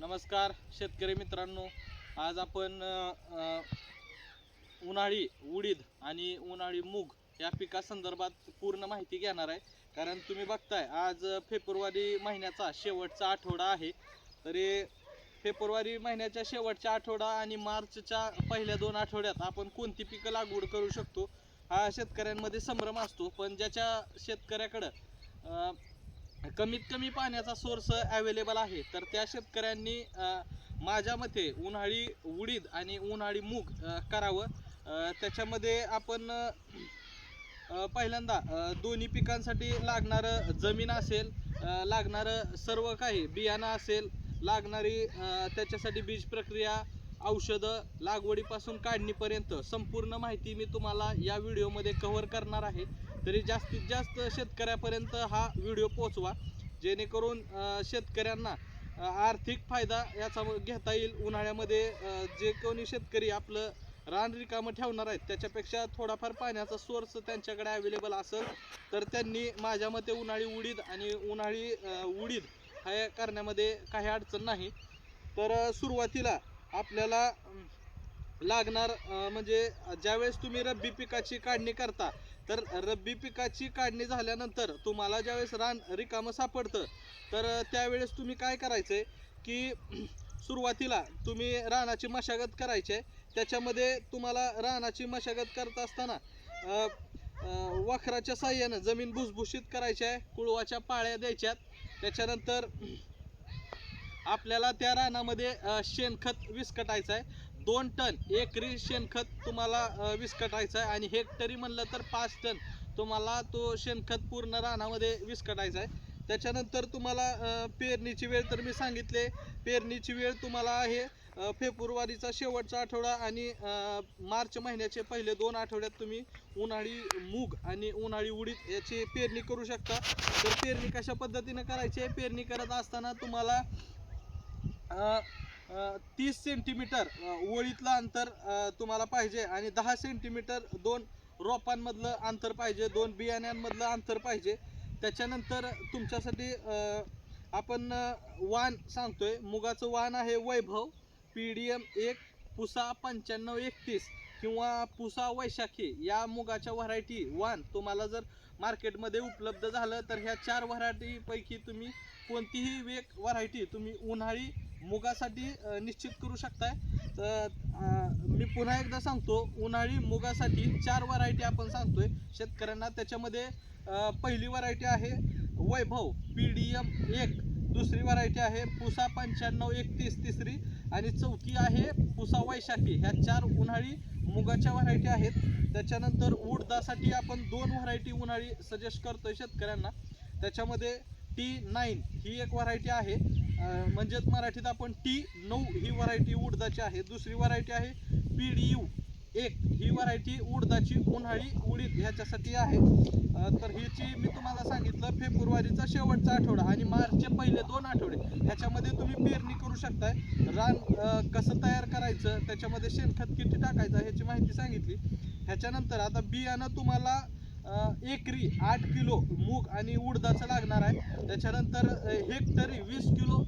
नमस्कार शेतकरी मित्रांनो. आज आपण उन्हाळी उडीद आणि उन्हाळी मूग या पिकासंदर्भात पूर्ण माहिती घेणार आहे. कारण तुम्ही बघताय आज फेब्रुवारी महिन्याचा शेवटचा आठवडा आहे. तरी फेब्रुवारी महिन्याच्या शेवटच्या आठवडा आणि मार्चच्या पहिल्या दोन आठवड्यात आपण कोणती पिकं लागवड करू शकतो हा शेतकऱ्यांमध्ये संभ्रम असतो. पण ज्याच्या शेतकऱ्याकडं कमीत कमी पाण्याचा सोर्स अवेलेबल आहे. तर त्या शेतकऱ्यांनी माझ्या मते उन्हाळी उडीद आणि उन्हाळी मूग करावं. त्याच्यामध्ये आपण पहिल्यांदा दोन्ही पिकांसाठी लागणारं जमीन असेल लागणारं सर्व काही बियाणं असेल लागणारी त्याच्यासाठी बीज प्रक्रिया औषधं लागवडीपासून काढणीपर्यंत संपूर्ण माहिती मी तुम्हाला या व्हिडिओमध्ये कव्हर करणार आहे. तरी जास्तीत जास्त शेतकऱ्यापर्यंत हा व्हिडिओ पोचवा जेणेकरून शेतकऱ्यांना आर्थिक फायदा याचा घेता येईल. उन्हाळ्यामध्ये जे कोणी शेतकरी आपलं रान रिकामं ठेवणार आहेत त्याच्यापेक्षा थोडाफार पाण्याचा सोर्स त्यांच्याकडे अवेलेबल असेल तर त्यांनी माझ्या मते उन्हाळी उडीद आणि उन्हाळी उडीद हे करण्यामध्ये काही अडचण नाही. तर सुरुवातीला आपल्याला लागणार म्हणजे ज्यावेळेस तुम्ही रब्बी पिकाची काढणी करता तर रब्बी पिकाची काढणी झाल्यानंतर तुम्हाला ज्यावेळेस रान रिकामं सापडतं तर त्यावेळेस तुम्ही काय करायचं आहे की सुरुवातीला तुम्ही रानाची मशागत करायची आहे. त्याच्यामध्ये तुम्हाला रानाची मशागत करत असताना वखराच्या साह्यानं जमीन भुसभुशीत करायची आहे कुळवाच्या पाळ्या द्यायच्यात. त्याच्यानंतर आपल्याला त्या रानामध्ये शेणखत विस्कटायचं आहे. दोन टन एकरी शेणखत तुम्हाला विस्कटायचं आहे आणि हेक्टरी म्हणलं तर पाच टन. तुम्हाला तो शेणखत पूर्ण रानामध्ये विस्कटायचा आहे. त्याच्यानंतर तुम्हाला पेरणीची वेळ तर मी सांगितले. पेरणीची वेळ तुम्हाला आहे फेब्रुवारीचा शेवटचा आठवडा आणि मार्च महिन्याचे पहिले दोन आठवड्यात तुम्ही उन्हाळी मूग आणि उन्हाळी उडीद याची पेरणी करू शकता. तर पेरणी कशा पद्धतीनं करायची आहे? पेरणी करत असताना तुम्हाला तीस सेंटीमीटर ओळीतलं अंतर तुम्हाला पाहिजे आणि दहा सेंटीमीटर दोन रोपांमधलं अंतर पाहिजे दोन बियाण्यांमधलं अंतर पाहिजे. त्याच्यानंतर तुमच्यासाठी आपण वाण सांगतोय. मुगाचं वाण आहे वैभव पी डी एम एक पुसा पंच्याण्णव एकतीस किंवा पुसा वैशाखी. या मुगाच्या व्हरायटी वाण तुम्हाला जर मार्केटमध्ये उपलब्ध झालं तर ह्या चार व्हरायटीपैकी तुम्ही कोणतीही एक व्हरायटी तुम्ही उन्हाळी मुगासाठी निश्चित करू शकताय. तर मी पुन्हा एकदा सांगतो उन्हाळी मुगासाठी चार व्हरायटी आपण सांगतोय. शेतकऱ्यांना त्याच्यामध्ये पहिली व्हरायटी आहे वैभव पी डी एम एक. दुसरी व्हरायटी आहे पुसा पंच्याण्णव एकतीस तिसरी. आणि चौथी आहे पुसा वैशाखी. ह्या चार उन्हाळी मुगाच्या व्हरायटी आहेत. त्याच्यानंतर उडदासाठी आपण दोन व्हरायटी उन्हाळी सजेस्ट करतोय शेतकऱ्यांना. त्याच्यामध्ये टी नाईन ही एक व्हरायटी आहे. म्हणजेच मराठीत आपण टी नऊ ही व्हरायटी उडदाची आहे. दुसरी व्हरायटी आहे पी डी यू एक ही व्हरायटी उडदाची उन्हाळी उडीद ह्याच्यासाठी आहे. तर ह्याची मी तुम्हाला सांगितलं फेब्रुवारीचा शेवटचा आठवडा आणि मार्चचे पहिले दोन आठवडे. ह्याच्यामध्ये तुम्ही पेरणी करू शकताय. रान कसं तयार करायचं त्याच्यामध्ये शेणखत किती टाकायचं ह्याची माहिती सांगितली. ह्याच्यानंतर आता बियाणं तुम्हाला एकरी आठ किलो मूग आणि उडदाचं लागणार आहे. त्याच्यानंतर हेक्टरी वीस किलो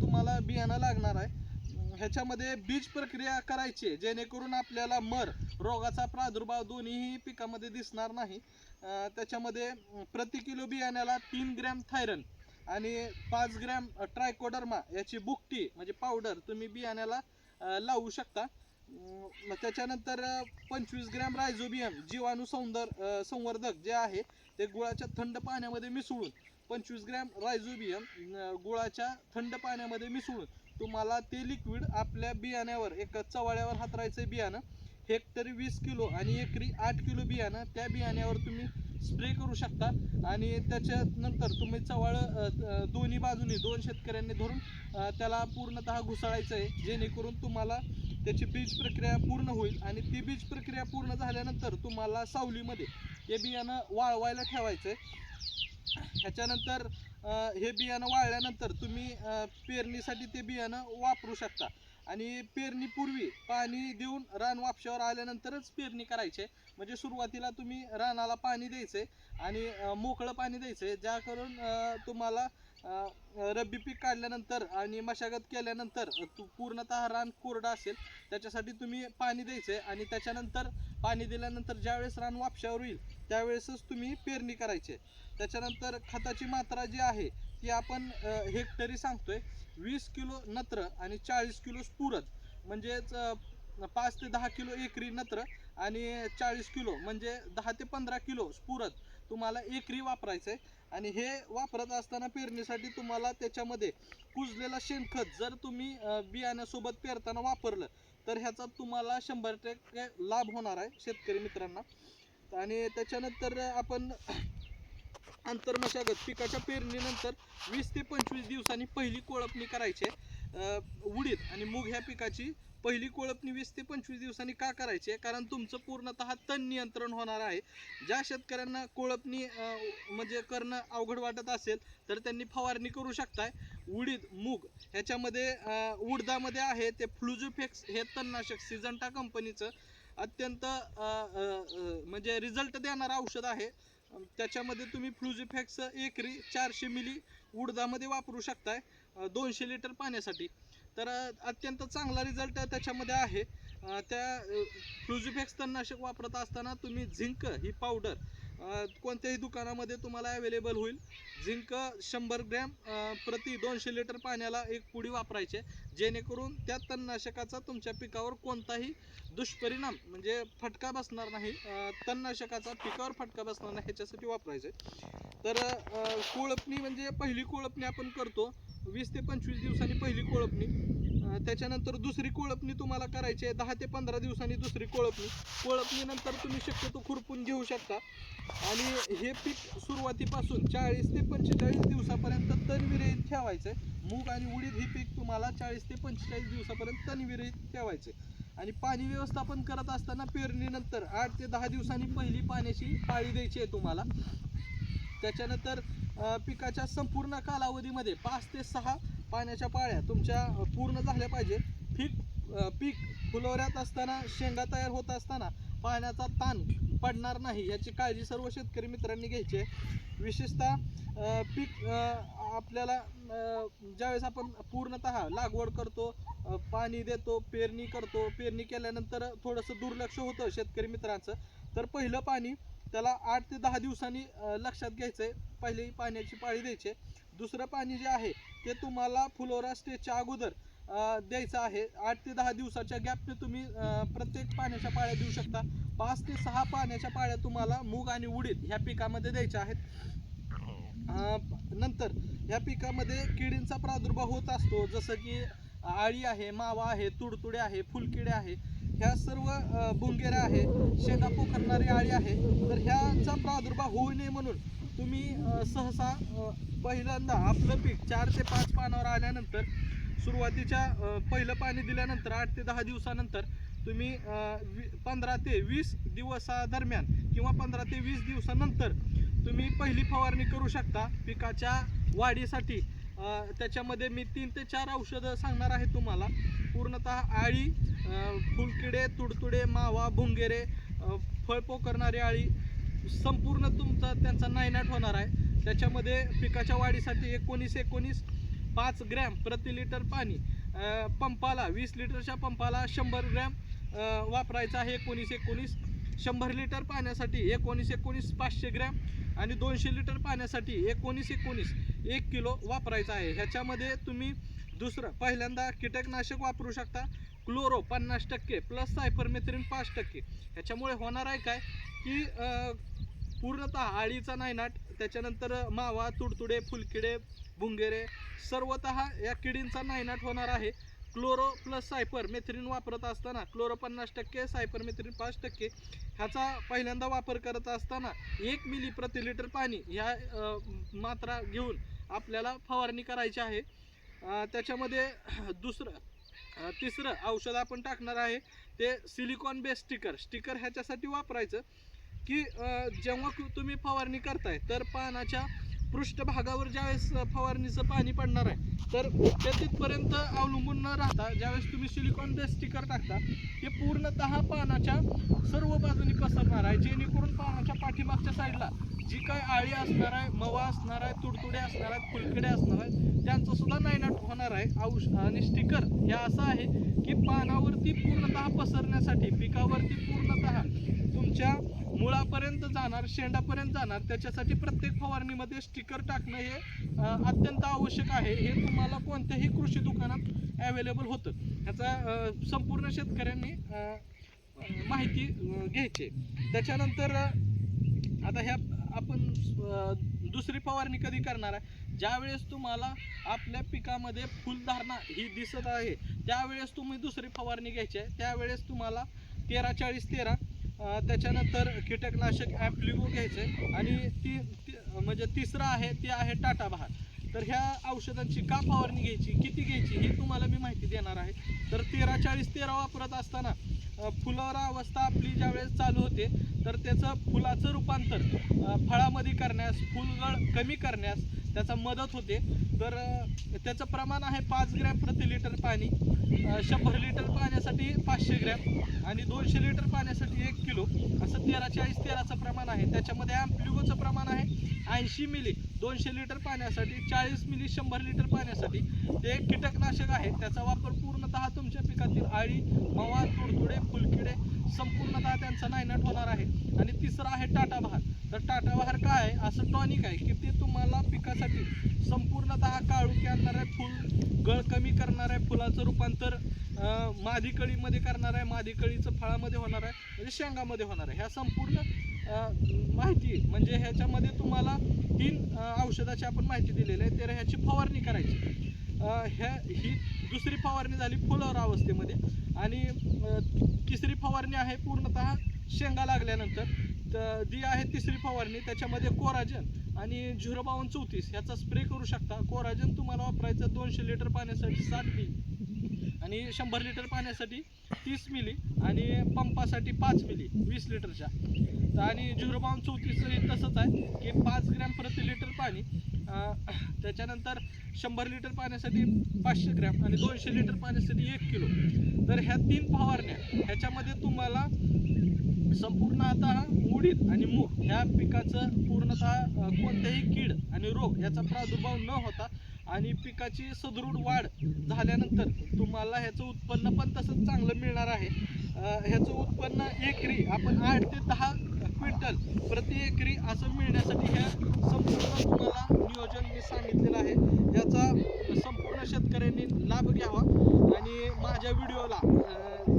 तुम्हाला बियाणं लागणार आहे. ह्याच्यामध्ये बीज प्रक्रिया करायची आहे, जेणेकरून आपल्याला मर रोगाचा प्रादुर्भाव दोन्हीही पिकामध्ये दिसणार नाही. त्याच्यामध्ये प्रति किलो बियाण्याला तीन ग्रॅम थायरन आणि पाच ग्रॅम ट्रायकोडर्मा याची बुकटी म्हणजे पावडर तुम्ही बियाण्याला लावू शकता. मग त्याच्यानंतर पंचवीस ग्रॅम रायझोबियम जीवाणू सौंदर संवर्धक जे आहे ते गुळाच्या थंड पाण्यामध्ये मिसळून पंचवीस ग्रॅम रायझोबियम गुळाच्या थंड पाण्यामध्ये मिसळून तुम्हाला ते लिक्विड आपल्या बियाण्यावर एक चवाळ्यावर हातरायचं बियाणं. हेक्टरी वीस किलो आणि एकरी आठ किलो बियाणं त्या बियाण्यावर तुम्ही स्प्रे करू शकता. आणि त्याच्यानंतर तुम्ही चवाळ दोन्ही बाजूनी दोन शेतकऱ्यांनी धरून त्याला पूर्णतः घुसळायचं आहे जेणेकरून तुम्हाला त्याची बीज प्रक्रिया पूर्ण होईल आणि ती बीज प्रक्रिया पूर्ण झाल्यानंतर तुम्हाला सावलीमध्ये हे बियाणं वाळवायला ठेवायचं आहे ह्याच्यानंतर हे बियाणं वाळल्यानंतर तुम्ही पेरणीसाठी ते बियाणं वापरू शकता. आणि पेरणीपूर्वी पाणी देऊन रान वापशावर आल्यानंतरच पेरणी करायची. आहे म्हणजे सुरुवातीला तुम्ही रानाला पाणी द्यायचंय आणि मोकळं पाणी द्यायचं आहे ज्याकरून तुम्हाला रब्बी पीक काढल्यानंतर आणि मशागत केल्यानंतर तू पूर्णतः रान कोरडा असेल त्याच्यासाठी तुम्ही पाणी द्यायचं आहे आणि त्याच्यानंतर पाणी दिल्यानंतर ज्यावेळेस रान वापशावर होईल त्यावेळेसच तुम्ही पेरणी करायची आहे. त्याच्यानंतर खताची मात्रा जी आहे ती आपण हेक्टरी सांगतोय वीस किलो नत्र आणि चाळीस किलो स्पुरद म्हणजेच पाच ते दहा किलो एकरी नत्र आणि चाळीस किलो म्हणजे दहा ते पंधरा किलो स्फुरद तुम्हाला एकरी वापरायचं आहे आणि हे वापरत असताना पेरणीसाठी तुम्हाला त्याच्यामध्ये कुजलेला शेणखत जर तुम्ही बियाण्यासोबत पेरताना वापरलं तर ह्याचा तुम्हाला शंभर टक्के लाभ होणार आहे शेतकरी मित्रांना. आणि त्याच्यानंतर आपण आंतरमशागत पिकाच्या पेरणीनंतर वीस ते पंचवीस दिवसांनी पहिली कोळपणी करायची आहे. उडीद आणि मूग ह्या पिकाची पहिली कोळपणी वीस ते पंचवीस दिवसांनी का करायची? आहे कारण तुमचं पूर्णतः तण नियंत्रण होणार आहे. ज्या शेतकऱ्यांना कोळपणी म्हणजे करणं अवघड वाटत असेल तर त्यांनी फवारणी करू शकताय. उडीद मूग ह्याच्यामध्ये उडदामध्ये आहे ते फ्लुजुफेक्स हे तणनाशक सिजंटा कंपनीचं अत्यंत म्हणजे रिझल्ट देणारं औषध आहे. त्याच्यामध्ये तुम्ही फ्लुझोफेक्स एकरी चारशे मिली उडदामध्ये वापरू शकताय दोनशे लिटर पाण्यासाठी. तर अत्यंत चांगला रिझल्ट त्याच्यामध्ये आहे. त्या फ्लुझोफेक्स तणनाशक वापरत असताना तुम्ही झिंक ही पावडर कोणत्याही दुकानामध्ये तुम्हाला अवेलेबल होईल. झिंक शंभर ग्रॅम प्रति दोनशे लिटर पाण्याला एक पुडी वापरायचे. जेणेकरून त्या तणनाशकाचा तुमच्या पिकावर कोणताही दुष्परिणाम म्हणजे फटका बसणार नाही तणनाशकाचा पिकावर फटका बसणार नाही ह्याच्यासाठी वापरायचे. तर कोळपणी म्हणजे पहिली कोळपणी आपण करतो वीस ते पंचवीस दिवसांनी पहिली कोळपणी त्याच्यानंतर दुसरी कोळपणी तुम्हाला करायची आहे दहा ते पंधरा दिवसांनी दुसरी कोळपणी. कोळपणीनंतर तुम्ही शक्यतो खुरपून घेऊ शकता. आणि हे पीक सुरुवातीपासून चाळीस ते पंचेचाळीस दिवसापर्यंत तणविरहित ठेवायचं आहे. मूग आणि उडीद हे पीक तुम्हाला चाळीस ते पंचेचाळीस दिवसापर्यंत तणविरहित आहे. आणि पाणी व्यवस्थापन करत असताना पेरणीनंतर आठ ते दहा दिवसांनी पहिली पाण्याची पाळी द्यायची आहे तुम्हाला. त्याच्यानंतर पिकाच्या संपूर्ण कालावधीमध्ये पाच ते सहा पाण्याच्या पाळ्या तुमच्या पूर्ण झाल्या पाहिजे. पीक पीक फुलवऱ्यात असताना शेंगा तयार होत असताना पाण्याचा ताण पडणार नाही याची काळजी सर्व शेतकरी मित्रांनी घ्यायची आहे. विशेषतः पीक आपल्याला ज्यावेळेस आपण पूर्णतः लागवड करतो पाणी देतो पेरणी करतो पेरणी केल्यानंतर थोडंसं दुर्लक्ष होतं शेतकरी मित्रांचं. तर पहिलं पाणी त्याला आठ ते दहा दिवसांनी लक्षात घ्यायचं आहे पहिली पाण्याची पाळी द्यायची. आहे. दुसरं पाणी जे आहे ते तुम्हाला फुलोरा स्टेजच्या अगोदर द्यायचं आहे. आठ ते दहा दिवसाच्या गॅपने तुम्ही प्रत्येक पाण्याच्या पाळ्या देऊ शकता. पाच ते सहा पाण्याच्या पाळ्या तुम्हाला मूग आणि उडीद ह्या पिकामध्ये द्यायच्या आहेत. नंतर ह्या पिकामध्ये किडींचा प्रादुर्भाव होत असतो. जसं की आळी आहे मावा आहे तुडतुडे आहे फुलकिडे आहे. ह्या सर्व अ, बुंगेऱ्या आहे शेंगा पोखरणारी आळी आहे. तर ह्याचा प्रादुर्भाव होऊ नये म्हणून तुम्ही सहसा पहिल्यांदा आपलं पीक चार ते पाच पानावर आल्यानंतर सुरुवातीच्या पहिलं पाणी दिल्यानंतर आठ ते दहा दिवसानंतर तुम्ही वी- पंधरा ते वीस दिवसादरम्यान किंवा पंधरा ते वीस दिवसानंतर तुम्ही पहिली फवारणी करू शकता पिकाच्या वाढीसाठी. त्याच्यामध्ये मी तीन ते चार औषधं सांगणार आहे तुम्हाला. पूर्णतः आळी फुलकिडे तुडतुडे मावा भुंगेरे फळपो फळ पोकरणारी आळी संपूर्ण तुमचा त्यांचा नायनाट होणार आहे. त्याच्यामध्ये पिकाच्या वाढीसाठी एकोणीस एकोणीस पाच ग्रॅम प्रति लिटर पाणी पंपाला वीस लिटरच्या पंपाला शंभर ग्रॅम वापरायचा आहे एकोणीस एकोणीस. शंभर लिटर पाण्यासाठी एकोणीस एकोणीस पाचशे ग्रॅम आणि दोनशे लिटर पाण्यासाठी एकोणीस एकोणीस एक किलो वापरायचा आहे. ह्याच्यामध्ये तुम्ही दुसरं पहिल्यांदा कीटकनाशक वापरू शकता. क्लोरो पन्नास टक्के प्लस सायफरमेथ्रिन पाच टक्के. ह्याच्यामुळे होणार आहे काय? की पूर्णतः आळीचा नायनाट त्याच्यानंतर मावा तुडतुडे फुलकिडे भुंगेरे सर्वतः या किडींचा नायनाट होणार आहे. क्लोरो प्लस सायपर मेथ्रिन वापरत असताना क्लोरो पन्नास टक्के सायपर मेथ्रिन पाच टक्के ह्याचा पहिल्यांदा वापर करत असताना एक मिली प्रति लिटर पाणी ह्या मात्रा घेऊन आपल्याला फवारणी करायची आहे. त्याच्यामध्ये दुसरं तिसरं औषध आपण टाकणार आहे ते सिलिकॉन बेस स्टिकर स्टिकर ह्याच्यासाठी वापरायचं की जेव्हा तुम्ही फवारणी करताय तर पानाच्या पृष्ठभागावर ज्यावेळेस फवारणीचं पाणी पडणार आहे तर ते तिथपर्यंत अवलंबून न राहता ज्यावेळेस तुम्ही सिलिकॉन बेस स्टिकर टाकता ते पूर्णतः पानाच्या सर्व बाजूनी पसरणार आहे. जेणेकरून पानाच्या पाठीमागच्या साईडला जी काय आळी असणार आहे मवा असणार आहे तुडतुडे असणार आहेत फुलकडे असणार आहेत त्यांचं सुद्धा नायनाट होणार आहे. औष आणि स्टिकर हे असं आहे की पानावरती पूर्णतः पसरण्यासाठी पिकावरती पूर्णतः तुमच्या मुळापर्यंत जाणार शेंडापर्यंत जाणार त्याच्यासाठी प्रत्येक फवारणीमध्ये स्टिकर टाकणं हे अत्यंत आवश्यक आहे. हे तुम्हाला कोणत्याही कृषी दुकानात अवेलेबल होतं. ह्याचा संपूर्ण शेतकऱ्यांनी माहिती घ्यायची. आहे. त्याच्यानंतर आता ह्या आपण दुसरी फवारणी कधी करणार आहे? ज्यावेळेस तुम्हाला आपल्या पिकामध्ये फुलधारणा ही दिसत आहे त्यावेळेस तुम्ही दुसरी फवारणी घ्यायची आहे. त्यावेळेस तुम्हाला तेरा चाळीस तेरा त्याच्यानंतर कीटकनाशक ॲप्लिगो घ्यायचं आणि ती म्हणजे तिसरं आहे ते आहे टाटा बहार. तर ह्या औषधांची का फवारणी घ्यायची किती घ्यायची ही तुम्हाला मी माहिती देणार आहे. तर तेरा चाळीस तेरा वापरत असताना फुलावर अवस्था आपली ज्यावेळेस चालू होते तर त्याचं फुलाचं रूपांतर फळामध्ये करण्यास फुलगळ कमी करण्यास त्याचा मदत होते. तर त्याचं प्रमाण आहे पाच ग्रॅम प्रति लिटर पाणी. शंभर लिटर पाण्यासाठी पाचशे ग्रॅम आणि दोनशे लिटर पाण्यासाठी एक किलो. असं तेरा चाळीस तेराचं प्रमाण आहे. त्याच्यामध्ये ॲम्प्लिगोचं प्रमाण आहे ऐंशी मिली. दोनशे लिटर पाण्यासाठी चाळीस मिली शंभर लिटर पाण्यासाठी ते एक कीटकनाशक आहे त्याचा वापर पूर्णतः तुमच्या पिकातील आळी मवा तुडतुडे फुलकिडे संपूर्णतः त्यांचा नायनाट होणार आहे. आणि तिसरं आहे टाटा बहार. तर टाटा बहार काय आहे? असं टॉनिक आहे की ते तुम्हाला पिकासाठी संपूर्णतः काळुकी आणणार आहे फुल गळ कमी करणार आहे फुलाचं रूपांतर मादी कळीमध्ये करणार आहे मादी कळीचं फळामध्ये होणार आहे म्हणजे शेंगामध्ये होणार आहे. ह्या संपूर्ण माहिती म्हणजे ह्याच्यामध्ये तुम्हाला तीन औषधाची आपण माहिती दिलेली आहे तर ह्याची फवारणी करायची. ह्या ही दुसरी फवारणी झाली फुलावर अवस्थेमध्ये आणि तिसरी फवारणी आहे पूर्णतः शेंगा लागल्यानंतर. तर जी आहे तिसरी फवारणी त्याच्यामध्ये कोराजन आणि झिरो बावन्न चौतीस ह्याचा स्प्रे करू शकता. कोराजन तुम्हाला वापरायचं दोनशे लिटर पाण्यासाठी साठ बी आणि शंभर लिटर पाण्यासाठी तीस मिली आणि पंपासाठी पाच मिली वीस लिटरच्या. तर आणि झिरो चौतीसचं तसंच आहे की पाच ग्रॅम प्रति लिटर पाणी त्याच्यानंतर शंभर लिटर पाण्यासाठी पाचशे ग्रॅम आणि दोनशे लिटर पाण्यासाठी एक किलो. तर ह्या तीन फवारण्या ह्याच्यामध्ये तुम्हाला संपूर्ण आता उडीद आणि मूग ह्या पिकाचं पूर्णतः कोणत्याही कीड आणि रोग याचा प्रादुर्भाव न होता आणि पिकाची सदृढ वाढ झाल्यानंतर तुम्हाला ह्याचं उत्पन्न पण तसंच चांगलं मिळणार आहे. ह्याचं उत्पन्न एकरी आपण आठ ते दहा क्विंटल प्रति एकरी असं मिळण्यासाठी ह्या संपूर्ण तुम्हाला नियोजन मी सांगितलेलं आहे. याचा संपूर्ण शेतकऱ्यांनी लाभ घ्यावा आणि माझ्या व्हिडिओला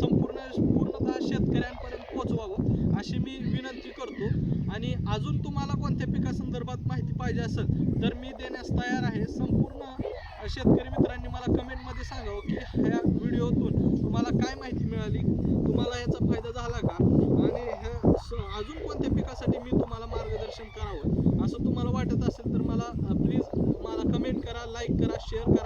संपूर्ण पूर्णतः शेतकऱ्यांपर्यंत पोचवावं अशी मी विनंती करतो. आणि अजून तुम्हाला कोणत्या पिकासंदर्भात माहिती पाहिजे असेल तर मी देण्यास तयार आहे. संपूर्ण शेतकरी मित्रांनी मला कमेंटमध्ये सांगावं की ह्या व्हिडिओतून तुम्हाला काय माहिती मिळाली तुम्हाला याचा फायदा झाला का? आणि ह्या स- अजून कोणत्या पिकासाठी मी तुम्हाला मार्गदर्शन करावं? असं तुम्हाला वाटत असेल तर मला प्लीज मला कमेंट करा लाईक करा शेअर करा.